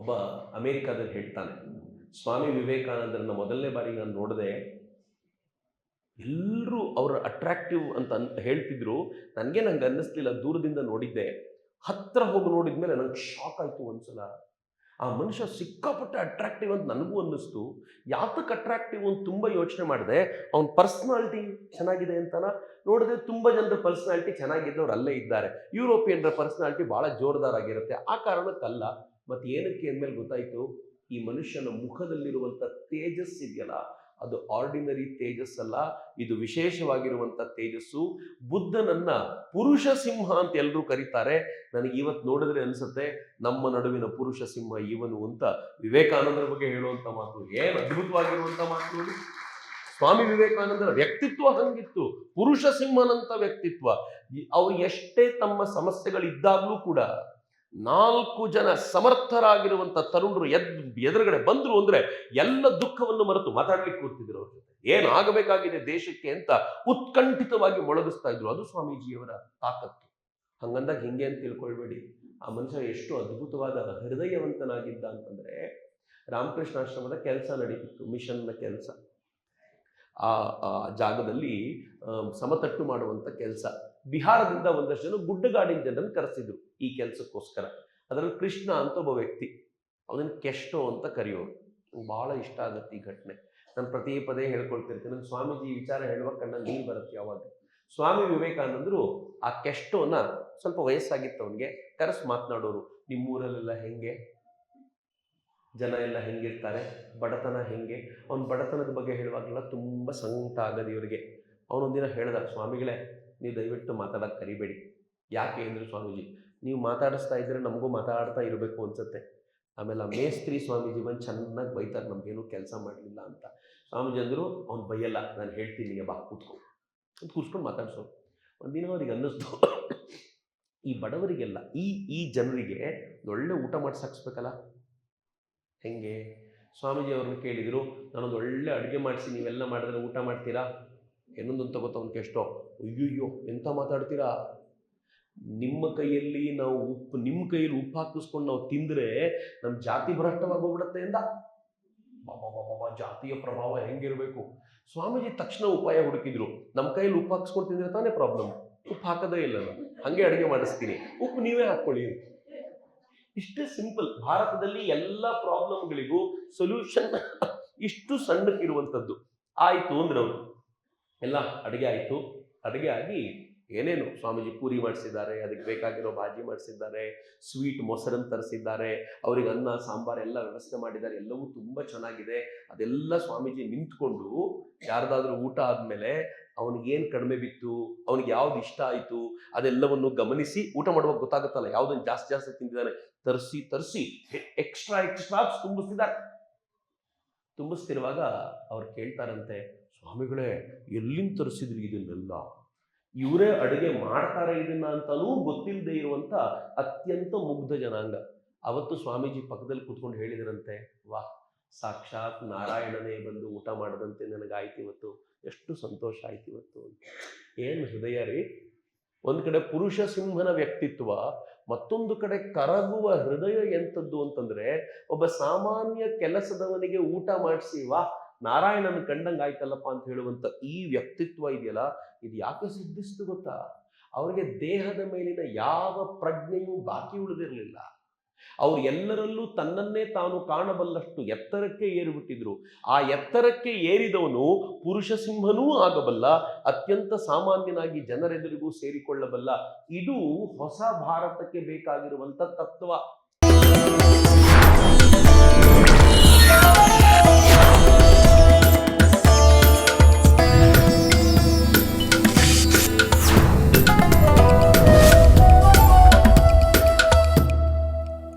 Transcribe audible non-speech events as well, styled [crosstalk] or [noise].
ಒಬ್ಬ ಅಮೇರಿಕಾದಲ್ಲಿ ಹೇಳ್ತಾನೆ, ಸ್ವಾಮಿ ವಿವೇಕಾನಂದರನ್ನ ಮೊದಲನೇ ಬಾರಿ ನಾನು ನೋಡಿದೆ ಎಲ್ಲರೂ ಅವರ ಅಟ್ರಾಕ್ಟಿವ್ ಅಂತ ಹೇಳ್ತಿದ್ರು, ನನಗೆ ನಂಗೆ ಅನ್ನಿಸ್ಲಿಲ್ಲ, ದೂರದಿಂದ ನೋಡಿದ್ದೆ. ಹತ್ತಿರ ಹೋಗಿ ನೋಡಿದ ಮೇಲೆ ನಂಗೆ ಶಾಕ್ ಆಯಿತು ಒಂದ್ಸಲ. ಆ ಮನುಷ್ಯ ಸಿಕ್ಕಾಪಟ್ಟೆ ಅಟ್ರಾಕ್ಟಿವ್ ಅಂತ ನನಗೂ ಅನ್ನಿಸ್ತು. ಯಾತಕ್ಕೆ ಅಟ್ರಾಕ್ಟಿವ್ ಅಂತ ತುಂಬ ಯೋಚನೆ ಮಾಡಿದೆ, ಅವನ ಪರ್ಸ್ನಾಲಿಟಿ ಚೆನ್ನಾಗಿದೆ ಅಂತನ ನೋಡಿದ್ರೆ ತುಂಬ ಜನರ ಪರ್ಸ್ನಾಲಿಟಿ ಚೆನ್ನಾಗಿದ್ದವ್ರು ಅಲ್ಲೇ ಇದ್ದಾರೆ. ಯುರೋಪಿಯನ್ರ ಪರ್ಸ್ನಾಲಿಟಿ ಭಾಳ ಜೋರ್ದಾರಾಗಿರುತ್ತೆ. ಆ ಕಾರಣಕ್ಕಲ್ಲ ಮತ್ತು ಏನಕ್ಕೆ ಅಂದಮೇಲೆ ಗೊತ್ತಾಯಿತು? ಈ ಮನುಷ್ಯನ ಮುಖದಲ್ಲಿರುವಂಥ ತೇಜಸ್ ಇದೆಯಲ್ಲ, ಅದು ಆರ್ಡಿನರಿ ತೇಜಸ್ ಅಲ್ಲ, ಇದು ವಿಶೇಷವಾಗಿರುವಂಥ ತೇಜಸ್ಸು. ಬುದ್ಧನನ್ನ ಪುರುಷ ಸಿಂಹ ಅಂತ ಎಲ್ಲರೂ ಕರೀತಾರೆ. ನನಗೆ ಇವತ್ತು ನೋಡಿದ್ರೆ ಅನ್ಸುತ್ತೆ, ನಮ್ಮ ನಡುವಿನ ಪುರುಷ ಸಿಂಹ ಇವನು ಅಂತ. ವಿವೇಕಾನಂದರ ಬಗ್ಗೆ ಹೇಳುವಂಥ ಮಾತು, ಏನು ಅದ್ಭುತವಾಗಿರುವಂಥ ಮಾತು ಸ್ವಾಮಿ ವಿವೇಕಾನಂದರ ವ್ಯಕ್ತಿತ್ವ ಹಂಗಿತ್ತು. ಪುರುಷ ಸಿಂಹನಂತ ವ್ಯಕ್ತಿತ್ವ. ಅವ್ರು ಎಷ್ಟೇ ತಮ್ಮ ಸಮಸ್ಯೆಗಳಿದ್ದಾಗಲೂ ಕೂಡ ನಾಲ್ಕು ಜನ ಸಮರ್ಥರಾಗಿರುವಂತ ತರುಣರು ಎದ್, ಎದುರುಗಡೆ ಬಂದ್ರು ಅಂದ್ರೆ ಎಲ್ಲ ದುಃಖವನ್ನು ಮರೆತು ಮಾತಾಡ್ಲಿಕ್ಕೆ ಕೂರ್ತಿದ್ರು ಅವರು ಜೊತೆ. ಏನ್ ಆಗಬೇಕಾಗಿದೆ ದೇಶಕ್ಕೆ ಅಂತ ಉತ್ಕಂಠಿತವಾಗಿ ಮೊಳಗಿಸ್ತಾ ಇದ್ರು. ಅದು ಸ್ವಾಮೀಜಿಯವರ ತಾಕತ್ತು. ಹಂಗಂದಾಗ ಹಿಂಗೆ ಅಂತ ತಿಳ್ಕೊಳ್ಬೇಡಿ. ಆ ಮನುಷ್ಯ ಎಷ್ಟು ಅದ್ಭುತವಾದ ಹೃದಯವಂತನಾಗಿದ್ದ ಅಂತಂದ್ರೆ ರಾಮಕೃಷ್ಣಾಶ್ರಮದ ಕೆಲಸ ನಡೀತಿತ್ತು, ಮಿಷನ್ನ ಕೆಲಸ. ಆ ಜಾಗದಲ್ಲಿ ಸಮತಟ್ಟು ಮಾಡುವಂಥ ಕೆಲಸ. ಬಿಹಾರದಿಂದ ಒಂದಷ್ಟು ಜನ ಗುಡ್ಡಗಾಡಿನ ಜನರನ್ನು ಕರೆಸಿದ್ರು ಈ ಕೆಲಸಕ್ಕೋಸ್ಕರ. ಅದರಲ್ಲಿ ಕೃಷ್ಣ ಅಂತ ಒಬ್ಬ ವ್ಯಕ್ತಿ. ಅವನನ್ನು ಕೆಷ್ಟೋ ಅಂತ ಕರೆಯೋರು. ಬಹಳ ಇಷ್ಟ ಆಗುತ್ತೆ ಈ ಘಟನೆ. ನಾನು ಪ್ರತಿ ಪದೇ ಹೇಳ್ಕೊಳ್ತಿರ್ತೀನಿ ನನ್ನ ಸ್ವಾಮೀಜಿ ಈ ವಿಚಾರ ಹೇಳುವ ಕಣ್ಣಲ್ಲಿ ನೀರು ಬರುತ್ತೆ ಯಾವಾಗ? ಸ್ವಾಮಿ ವಿವೇಕಾನಂದರು ಆ ಕೆಷ್ಟೋನ ಸ್ವಲ್ಪ ವಯಸ್ಸಾಗಿತ್ತು ಅವನಿಗೆ ಕರೆಸಿ ಮಾತನಾಡೋರು. ನಿಮ್ಮೂರಲ್ಲೆಲ್ಲ ಹೆಂಗೆ? ಜನ ಎಲ್ಲ ಹೆಂಗಿರ್ತಾರೆ, ಬಡತನ ಹೆಂಗೆ? ಅವ್ನು ಬಡತನದ ಬಗ್ಗೆ ಹೇಳುವಾಗೆಲ್ಲ ತುಂಬ ಸಂಕಟ ಆಗದು ಇವರಿಗೆ. ಅವನೊಂದಿನ ಹೇಳ್ದ, ಸ್ವಾಮಿಗಳೇ, ನೀವು ದಯವಿಟ್ಟು ಮಾತಾಡೋಕೆ ಕರಿಬೇಡಿ. ಯಾಕೆ ಅಂದರು ಸ್ವಾಮೀಜಿ, ನೀವು ಮಾತಾಡಿಸ್ತಾ ಇದ್ರೆ ನಮಗೂ ಮಾತಾಡ್ತಾ ಇರಬೇಕು ಅನ್ಸುತ್ತೆ. ಆಮೇಲೆ ಮೇಸ್ತ್ರಿ ಸ್ವಾಮೀಜಿ ಬಂದು ಚೆನ್ನಾಗಿ ಬೈತಾರೆ, ನಮಗೇನು ಕೆಲಸ ಮಾಡಲಿಲ್ಲ ಅಂತ. ಸ್ವಾಮೀಜಿ ಅಂದರು, ಅವ್ನು ಬೈಯಲ್ಲ, ನಾನು ಹೇಳ್ತೀನಿ ಬಾ, ಕೂತ್ಕೊ. ಅಂತ ಕೂರ್ಸ್ಕೊಂಡು ಮಾತಾಡ್ಸೋ ಒಂದಿನ ಅವ್ರಿಗೆ ಅನ್ನಿಸ್ತು, ಈ ಬಡವರಿಗೆಲ್ಲ, ಈ ಈ ಜನರಿಗೆ ಒಳ್ಳೆ ಊಟ ಮಾಡಿ ಸಾಕ್ಸ್ಬೇಕಲ್ಲ ಹೆಂಗೆ? ಸ್ವಾಮೀಜಿ ಅವ್ರನ್ನ ಕೇಳಿದರು ನಾನೊಂದು ಒಳ್ಳೆ ಅಡುಗೆ ಮಾಡಿಸಿ, ನೀವೆಲ್ಲ ಮಾಡಿದ್ರೆ ಊಟ ಮಾಡ್ತೀರಾ? ಇನ್ನೊಂದೊಂದು ತಗೋತ ಅವ್ನಿಗೆ ಎಷ್ಟೋ? ಅಯ್ಯಯ್ಯೋ ಎಂಥ ಮಾತಾಡ್ತೀರಾ? ನಿಮ್ಮ ಕೈಯಲ್ಲಿ ನಾವು ಉಪ್ಪು, ನಿಮ್ಮ ಕೈಯಲ್ಲಿ ಉಪ್ಪು ಹಾಕಿಸ್ಕೊಂಡು ನಾವು ತಿಂದರೆ ನಮ್ಮ ಜಾತಿ ಭ್ರಷ್ಟವಾಗಿ ಹೋಗ್ಬಿಡತ್ತೆ ಎಂದ? ಬಾಬಾ ಜಾತಿಯ ಪ್ರಭಾವ ಹೆಂಗಿರಬೇಕು? ಸ್ವಾಮೀಜಿ ತಕ್ಷಣ ಉಪಾಯ ಹುಡುಕಿದ್ರು, ನಮ್ಮ ಕೈಯಲ್ಲಿ ಉಪ್ಪು ಹಾಕಿಸ್ಕೊಂಡು ತಿಂದ್ರೆ ತಾನೇ ಪ್ರಾಬ್ಲಮ್? ಉಪ್ಪು ಹಾಕೋದೇ ಇಲ್ಲ ನಾನು. ಹಂಗೆ ಅಡುಗೆ ಮಾಡಿಸ್ತೀನಿ. ಉಪ್ಪು ನೀವೇ ಹಾಕ್ಕೊಳ್ಳಿ ಇಷ್ಟೇ ಸಿಂಪಲ್. ಭಾರತದಲ್ಲಿ ಎಲ್ಲ ಪ್ರಾಬ್ಲಮ್ಗಳಿಗೂ ಸೊಲ್ಯೂಷನ್ [laughs] ಇಷ್ಟು ಸಣ್ಣಕ್ಕಿರುವಂಥದ್ದು. ಆಯಿತು ಅಂದ್ರೆ ಅವರು ಎಲ್ಲ ಅಡುಗೆ ಆಯಿತು. ಅಡುಗೆ ಆಗಿ ಏನೇನು ಸ್ವಾಮೀಜಿ ಪೂರಿ ಮಾಡಿಸಿದ್ದಾರೆ, ಅದಕ್ಕೆ ಬೇಕಾಗಿರೋ ಭಾಜಿ ಮಾಡಿಸಿದ್ದಾರೆ ಸ್ವೀಟ್ ಮೊಸರನ್ನು ತರಿಸಿದ್ದಾರೆ, ಅವರಿಗೆ ಅನ್ನ, ಸಾಂಬಾರ್ ಎಲ್ಲ ವ್ಯವಸ್ಥೆ ಮಾಡಿದ್ದಾರೆ, ಎಲ್ಲವೂ ತುಂಬ ಚೆನ್ನಾಗಿದೆ. ಅದೆಲ್ಲ ಸ್ವಾಮೀಜಿ ನಿಂತ್ಕೊಂಡು ಯಾರ್ದಾದ್ರೂ ಊಟ ಆದಮೇಲೆ ಅವನಿಗೇನು ಕಡಿಮೆ ಬಿತ್ತು, ಅವನಿಗೆ ಯಾವ್ದು ಇಷ್ಟ ಆಯಿತು, ಅದೆಲ್ಲವನ್ನು ಗಮನಿಸಿ ಊಟ ಮಾಡುವಾಗ ಗೊತ್ತಾಗುತ್ತಲ್ಲ, ಯಾವುದನ್ನು ಜಾಸ್ತಿ ಜಾಸ್ತಿ ತಿಂದಿದ್ದಾನೆ, ತರಿಸಿ ತರಿಸಿ ಎಕ್ಸ್ಟ್ರಾ ಎಕ್ಸ್ಟ್ರಾ ತುಂಬಿಸ್ತಿದ್ದಾರೆ. ತುಂಬಿಸ್ತಿರುವಾಗ ಅವ್ರು ಕೇಳ್ತಾರಂತೆ, ಸ್ವಾಮಿಗಳೇ, ಎಲ್ಲಿಂದ ತರಿಸಿದ್ರಿ ಇದನ್ನೆಲ್ಲ? ಇವರೇ ಅಡುಗೆ ಮಾಡ್ತಾರೆ ಇದನ್ನ ಅಂತಾನೂ ಗೊತ್ತಿಲ್ಲದೆ ಇರುವಂತ ಅತ್ಯಂತ ಮುಗ್ಧ ಜನಾಂಗ. ಅವತ್ತು ಸ್ವಾಮೀಜಿ ಪಕ್ಕದಲ್ಲಿ ಕೂತ್ಕೊಂಡು ಹೇಳಿದ್ರಂತೆ, ವಾ, ಸಾಕ್ಷಾತ್ ನಾರಾಯಣನೇ ಬಂದು ಊಟ ಮಾಡದಂತೆ ನನಗಾಯ್ತು ಇವತ್ತು, ಎಷ್ಟು ಸಂತೋಷ ಆಯ್ತು ಇವತ್ತು ಏನು ಹೃದಯ ರೀ? ಒಂದು ಕಡೆ ಪುರುಷ ಸಿಂಹನ ವ್ಯಕ್ತಿತ್ವ, ಮತ್ತೊಂದು ಕಡೆ ಕರಗುವ ಹೃದಯ ಎಂಥದ್ದು ಅಂತಂದ್ರೆ, ಒಬ್ಬ ಸಾಮಾನ್ಯ ಕೆಲಸದವನಿಗೆ ಊಟ ಮಾಡಿಸಿ, ವಾ, ನಾರಾಯಣನ ಕಂಡಂಗೆ ಆಯ್ತಲ್ಲಪ್ಪ ಅಂತ ಹೇಳುವಂತ ಈ ವ್ಯಕ್ತಿತ್ವ ಇದೆಯಲ್ಲ ಇದು ಯಾಕೆ ಸಿದ್ಧಿಸ್ತು ಗೊತ್ತಾ? ಅವರಿಗೆ ದೇಹದ ಮೇಲಿನ ಯಾವ ಪ್ರಜ್ಞೆಯೂ ಬಾಕಿ ಉಳಿದಿರಲಿಲ್ಲ. ಅವರು ಎಲ್ಲರಲ್ಲೂ ತನ್ನನ್ನೇ ತಾನು ಕಾಣಬಲ್ಲಷ್ಟು ಎತ್ತರಕ್ಕೆ ಏರಿಬಿಟ್ಟಿದ್ರು. ಆ ಎತ್ತರಕ್ಕೆ ಏರಿದವನು ಪುರುಷ ಸಿಂಹನೂ ಆಗಬಲ್ಲ, ಅತ್ಯಂತ ಸಾಮಾನ್ಯನಾಗಿ ಜನರೆದುರಿಗೂ ಸೇರಿಕೊಳ್ಳಬಲ್ಲ. ಇದು ಹೊಸ ಭಾರತಕ್ಕೆ ಬೇಕಾಗಿರುವಂತ ತತ್ವ.